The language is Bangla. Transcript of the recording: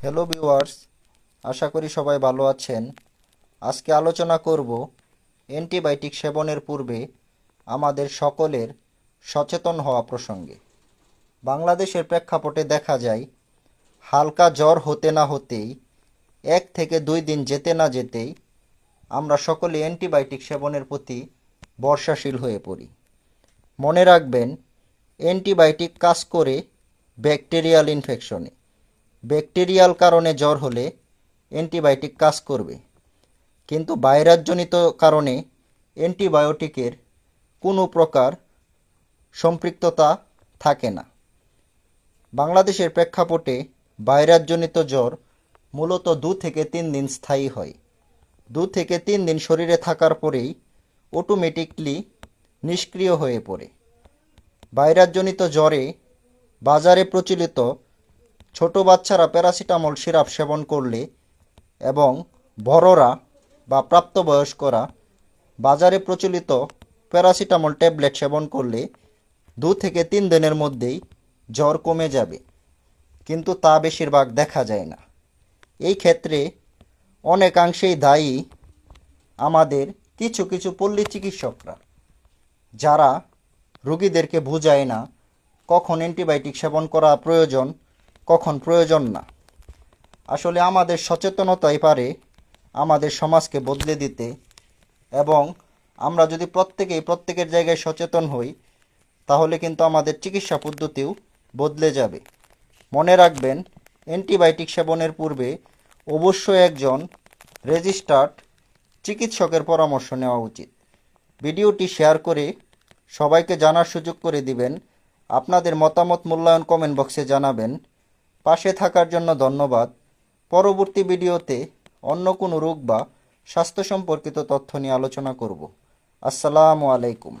হ্যালো ভিউয়ার্স আশা করি সবাই ভালো আছেন। আজকে আলোচনা করব অ্যান্টিবায়োটিক সেবনের পূর্বে আমাদের সকলের সচেতন হওয়া প্রসঙ্গে। বাংলাদেশের প্রেক্ষাপটে দেখা যায়, হালকা জ্বর হতে না হতেই, এক থেকে দুই দিন যেতে না যেতেই আমরা সকলে অ্যান্টিবায়োটিক সেবনের প্রতি বর্ষাশীল হয়ে পড়ি। মনে রাখবেন, অ্যান্টিবায়োটিক কাজ করে ব্যাকটেরিয়াল ইনফেকশনে। ব্যাকটেরিয়াল কারণে জ্বর হলে অ্যান্টিবায়োটিক কাজ করবে। কিন্তু ভাইরাসজনিত কারণে অ্যান্টিবায়োটিকের কোনো প্রকার সম্পৃক্ততা থাকে না। বাংলাদেশের প্রেক্ষাপটে ভাইরাসজনিত জ্বর মূলত দু থেকে তিন দিন স্থায়ী হয়। দু থেকে তিন দিন শরীরে থাকার পরেই অটোমেটিকলি নিষ্ক্রিয় হয়ে পড়ে। ভাইরাসজনিত জ্বরে বাজারে প্রচলিত ছোট বাচ্চারা প্যারাসিটামল সিরাপ সেবন করলে এবং বড়রা বা প্রাপ্তবয়স্করা বাজারে প্রচলিত প্যারাসিটামল ট্যাবলেট সেবন করলে দু থেকে তিন দিনের মধ্যেই জ্বর কমে যাবে। কিন্তু তা বেশিরভাগ দেখা যায় না। এই ক্ষেত্রে অনেকাংশেই দায়ী আমাদের কিছু কিছু পল্লী চিকিৎসকরা, যারা রুগীদেরকে বুঝায় না কখন অ্যান্টিবায়োটিক সেবন করা প্রয়োজন কখন প্রয়োজন না। আসলে আমাদের সচেতনতাই পারে আমাদের সমাজকে বদলে দিতে এবং আমরা যদি প্রত্যেকেই প্রত্যেকের জায়গায় সচেতন হই, তাহলে কিন্তু আমাদের চিকিৎসা পদ্ধতিও বদলে যাবে। মনে রাখবেন, অ্যান্টিবায়োটিক সেবনের পূর্বে অবশ্যই একজন রেজিস্টার্ড চিকিৎসকের পরামর্শ নেওয়া উচিত। ভিডিওটি শেয়ার করে সবাইকে জানার সুযোগ করে দিবেন। আপনাদের মতামত মূল্যায়ন কমেন্ট বক্সে জানাবেন। পাশে থাকার জন্য ধন্যবাদ। পরবর্তী ভিডিওতে অন্য কোনো রোগ বা স্বাস্থ্য সম্পর্কিত তথ্য নিয়ে আলোচনা করব। আসসালামু আলাইকুম।